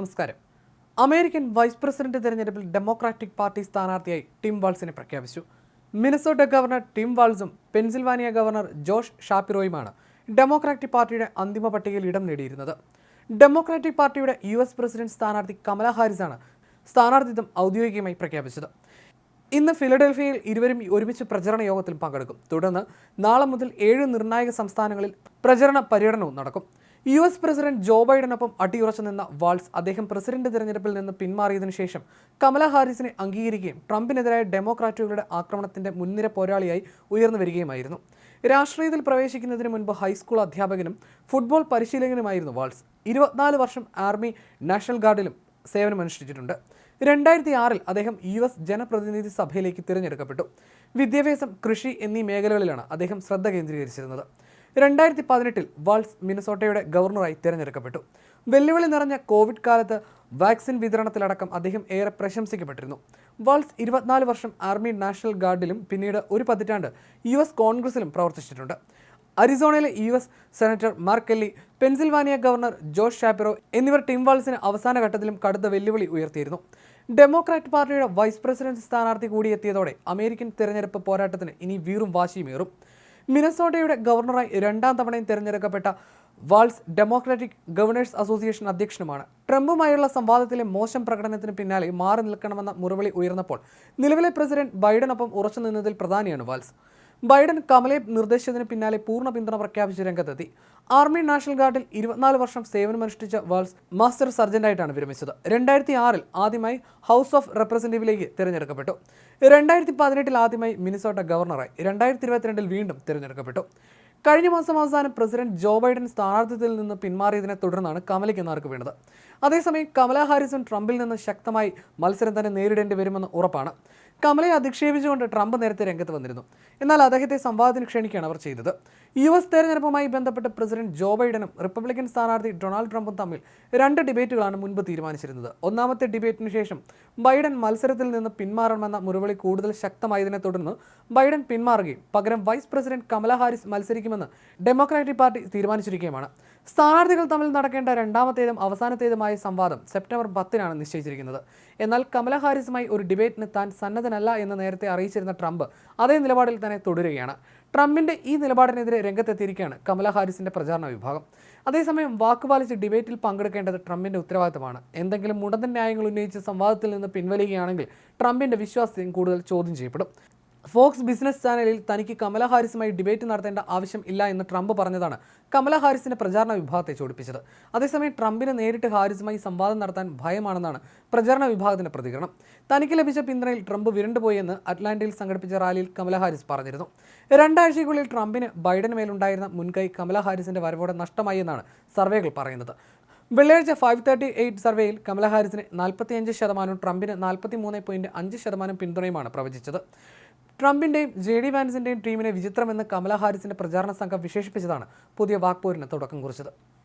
നമസ്കാരം. American vice president തെരഞ്ഞെടുപ്പിൽ democratic party സ്ഥാനാർത്ഥിയായി ടിം വാൾസിനെ പ്രഖ്യാപിച്ചു. മിനസോട്ട ഗവർണർ ടിം വാൾസും പെൻസിൽവാനിയ ഗവർണർ ജോഷ് ഷാപ്പിറോയുമാണ് ഡെമോക്രാറ്റിക് പാർട്ടിയുടെ അന്തിമ പട്ടികയിൽ ഇടം നേടിയിരുന്നത്. ഡെമോക്രാറ്റിക് പാർട്ടിയുടെ യു എസ് പ്രസിഡന്റ് സ്ഥാനാർത്ഥി കമല ഹാരിസാണ് സ്ഥാനാർത്ഥിത്വം ഔദ്യോഗികമായി പ്രഖ്യാപിച്ചത്. ഇന്ന് ഫിലഡൽഫിയയിൽ ഇരുവരും ഒരുമിച്ച് പ്രചരണ യോഗത്തിൽ പങ്കെടുക്കും. തുടർന്ന് നാളെ മുതൽ ഏഴ് നിർണായക സംസ്ഥാനങ്ങളിൽ പ്രചരണ പര്യടനവും നടക്കും. യു എസ് പ്രസിഡന്റ് ജോ ബൈഡനൊപ്പം അടിയുറച്ചു നിന്ന വാൾസ് അദ്ദേഹം പ്രസിഡന്റ് തിരഞ്ഞെടുപ്പിൽ നിന്ന് പിന്മാറിയതിനു ശേഷം കമല ഹാരിസിനെ അംഗീകരിക്കുകയും ട്രംപിനെതിരായ ഡെമോക്രാറ്റുകളുടെ ആക്രമണത്തിന്റെ മുൻനിര പോരാളിയായി ഉയർന്നു വരികയുമായിരുന്നു. രാഷ്ട്രീയത്തിൽ പ്രവേശിക്കുന്നതിന് മുൻപ് ഹൈസ്കൂൾ അധ്യാപകനും ഫുട്ബോൾ പരിശീലകനുമായിരുന്നു വാൾസ്. ഇരുപത്തിനാല് വർഷം ആർമി നാഷണൽ ഗാർഡിലും സേവനമനുഷ്ഠിച്ചിട്ടുണ്ട്. രണ്ടായിരത്തി ആറിൽ അദ്ദേഹം യു എസ് ജനപ്രതിനിധി സഭയിലേക്ക് തിരഞ്ഞെടുക്കപ്പെട്ടു. വിദ്യാഭ്യാസം കൃഷി എന്നീ മേഖലകളിലാണ് അദ്ദേഹം ശ്രദ്ധ കേന്ദ്രീകരിച്ചിരുന്നത്. രണ്ടായിരത്തി പതിനെട്ടിൽ വാൾസ് മിനസോട്ടയുടെ ഗവർണറായി തിരഞ്ഞെടുക്കപ്പെട്ടു. വെല്ലുവിളി നിറഞ്ഞ കോവിഡ് കാലത്ത് വാക്സിൻ വിതരണത്തിലടക്കം അദ്ദേഹം ഏറെ പ്രശംസിക്കപ്പെട്ടിരുന്നു. വാൾസ് ഇരുപത്തിനാല് വർഷം ആർമി നാഷണൽ ഗാർഡിലും പിന്നീട് ഒരു പതിറ്റാണ്ട് യു എസ് കോൺഗ്രസിലും പ്രവർത്തിച്ചിട്ടുണ്ട്. അരിസോണയിലെ U S senator Mark Kelly Pennsylvania governor Josh Shapiro എന്നിവർ ടിം വാൾസിന് അവസാന ഘട്ടത്തിലും കടുത്ത വെല്ലുവിളി ഉയർത്തിയിരുന്നു. ഡെമോക്രാറ്റ് പാർട്ടിയുടെ വൈസ് പ്രസിഡന്റ് സ്ഥാനാർത്ഥി കൂടിയെത്തിയതോടെ അമേരിക്കൻ തിരഞ്ഞെടുപ്പ് പോരാട്ടത്തിന് ഇനി വീറും വാശിയുമേറും മിനസോട്ടയുടെ ഗവർണറായി രണ്ടാം തവണയും തിരഞ്ഞെടുക്കപ്പെട്ട വാൾസ് ഡെമോക്രാറ്റിക് ഗവർണേഴ്സ് അസോസിയേഷൻ അധ്യക്ഷനുമാണ്. ട്രംപുമായുള്ള സംവാദത്തിലെ മോശം പ്രകടനത്തിന് പിന്നാലെ മാറി നിൽക്കണമെന്ന മുറവിളി ഉയർന്നപ്പോൾ നിലവിലെ പ്രസിഡന്റ് ബൈഡനൊപ്പം ഉറച്ചു നിന്നതിൽ പ്രധാനിയാണ് വാൾസ്. ബൈഡൻ കമലെ നിർദ്ദേശത്തിന് പിന്നാലെ പൂർണ പിന്തുണ പ്രഖ്യാപിച്ച് രംഗത്തെത്തി. ആർമി നാഷണൽ ഗാർഡിൽ ഇരുപത്തിനാല് വർഷം സേവനമനുഷ്ഠിച്ച വാൾസ് മാസ്റ്റർ സർജന്റായിട്ടാണ് വിരമിച്ചത്. രണ്ടായിരത്തി ആറിൽ ആദ്യമായി ഹൗസ് ഓഫ് റെപ്രസെന്റേറ്റീവിലേക്ക് തിരഞ്ഞെടുക്കപ്പെട്ടു. രണ്ടായിരത്തി പതിനെട്ടിൽ ആദ്യമായി മിനിസോട്ട ഗവർണറായി. രണ്ടായിരത്തി ഇരുപത്തിരണ്ടിൽ വീണ്ടും തിരഞ്ഞെടുക്കപ്പെട്ടു. കഴിഞ്ഞ മാസം അവസാനം പ്രസിഡന്റ് ജോ ബൈഡൻ സ്ഥാനാർത്ഥിത്വത്തിൽ നിന്ന് പിന്മാറിയതിനെ തുടർന്നാണ് കമലയ്ക്ക് എന്നാർക്ക് വീണത്. അതേസമയം കമലാ ഹാരിസും ട്രംപിൽ നിന്ന് ശക്തമായി മത്സരം തന്നെ നേരിടേണ്ടി വരുമെന്ന് ഉറപ്പാണ്. കമലയെ അധിക്ഷേപിച്ചുകൊണ്ട് ട്രംപ് നേരത്തെ രംഗത്ത് വന്നിരുന്നു. എന്നാൽ അദ്ദേഹത്തെ സംവാദത്തിന് ക്ഷണിക്കുകയാണ് അവർ ചെയ്തത്. യു എസ് തെരഞ്ഞെടുപ്പുമായി ബന്ധപ്പെട്ട് പ്രസിഡന്റ് ജോ ബൈഡനും റിപ്പബ്ലിക്കൻ സ്ഥാനാർത്ഥി ഡൊണാൾഡ് ട്രംപും തമ്മിൽ രണ്ട് ഡിബേറ്റുകളാണ് മുൻപ് തീരുമാനിച്ചിരുന്നത്. ഒന്നാമത്തെ ഡിബേറ്റിന് ശേഷം ബൈഡൻ മത്സരത്തിൽ നിന്ന് പിന്മാറണമെന്ന മുറിവിളി കൂടുതൽ ശക്തമായതിനെ തുടർന്ന് ബൈഡൻ പിന്മാറുകയും പകരം വൈസ് പ്രസിഡന്റ് കമല ഹാരിസ് മത്സരിക്കുമെന്ന് ഡെമോക്രാറ്റിക് പാർട്ടി തീരുമാനിച്ചിരിക്കുകയുമാണ്. സ്ഥാനാർത്ഥികൾ തമ്മിൽ നടക്കേണ്ട രണ്ടാമത്തേതും അവസാനത്തേതുമായ സംവാദം സെപ്റ്റംബർ പത്തിനാണ് നിശ്ചയിച്ചിരിക്കുന്നത്. എന്നാൽ കമല ഹാരിസുമായി ഒരു ഡിബേറ്റിന് താൻ സന്നദ്ധനല്ല എന്ന് നേരത്തെ അറിയിച്ചിരുന്ന ട്രംപ് അതേ നിലപാടിൽ തന്നെ തുടരുകയാണ്. ട്രംപിന്റെ ഈ നിലപാടിനെതിരെ രംഗത്തെത്തിയിരിക്കുകയാണ് കമല ഹാരിസിന്റെ പ്രചാരണ വിഭാഗം. അതേസമയം വാക്കുപാലിച്ച് ഡിബേറ്റിൽ പങ്കെടുക്കേണ്ടത് ട്രംപിന്റെ ഉത്തരവാദിത്തമാണ്. എന്തെങ്കിലും മുടന്തൻ ന്യായങ്ങൾ ഉന്നയിച്ച് സംവാദത്തിൽ നിന്ന് പിൻവലിയുകയാണെങ്കിൽ ട്രംപിന്റെ വിശ്വാസ്യം കൂടുതൽ ചോദ്യം ചെയ്യപ്പെടും. ഫോക്സ് ബിസിനസ് ചാനലിൽ തനിക്ക് കമല ഹാരിസുമായി ഡിബേറ്റ് നടത്തേണ്ട ആവശ്യം ഇല്ല എന്ന് ട്രംപ് പറഞ്ഞതാണ് കമല ഹാരിസിന്റെ പ്രചാരണ വിഭാഗത്തെ ചോടിപ്പിച്ചത്. അതേസമയം ട്രംപിന് നേരിട്ട് ഹാരിസുമായി സംവാദം നടത്താൻ ഭയമാണെന്നാണ് പ്രചാരണ വിഭാഗത്തിന്റെ പ്രതികരണം. തനിക്ക് ലഭിച്ച പിന്തുണയിൽ ട്രംപ് വിരണ്ടുപോയെന്ന് അറ്റ്ലാന്റയിൽ സംഘടിപ്പിച്ച റാലിയിൽ കമല ഹാരിസ് പറഞ്ഞിരുന്നു. രണ്ടാഴ്ചയ്ക്കുള്ളിൽ ട്രംപിന് ബൈഡന് മേലുണ്ടായിരുന്ന മുൻകൈ കമല ഹാരിസിന്റെ വരവോടെ നഷ്ടമായി എന്നാണ് സർവേകൾ പറയുന്നത്. വെള്ളിയാഴ്ച ഫൈവ് തേർട്ടി എയ്റ്റ് സർവേയിൽ കമല ഹാരിസിന് നാൽപ്പത്തിയഞ്ച് ശതമാനവും ട്രംപിന് നാൽപ്പത്തി മൂന്ന് പോയിന്റ് അഞ്ച് ശതമാനം പിന്തുണയുമാണ് പ്രവചിച്ചത്. ട്രംപിന്റെയും ജെ ഡി വാൻസിന്റെയും ടീമിനെ വിചിത്രമെന്ന് കമല ഹാരിസിന്റെ പ്രചാരണ സംഘം വിശേഷിപ്പിച്ചതാണ് പുതിയ വാക്പോരിന് തുടക്കം കുറിച്ചത്.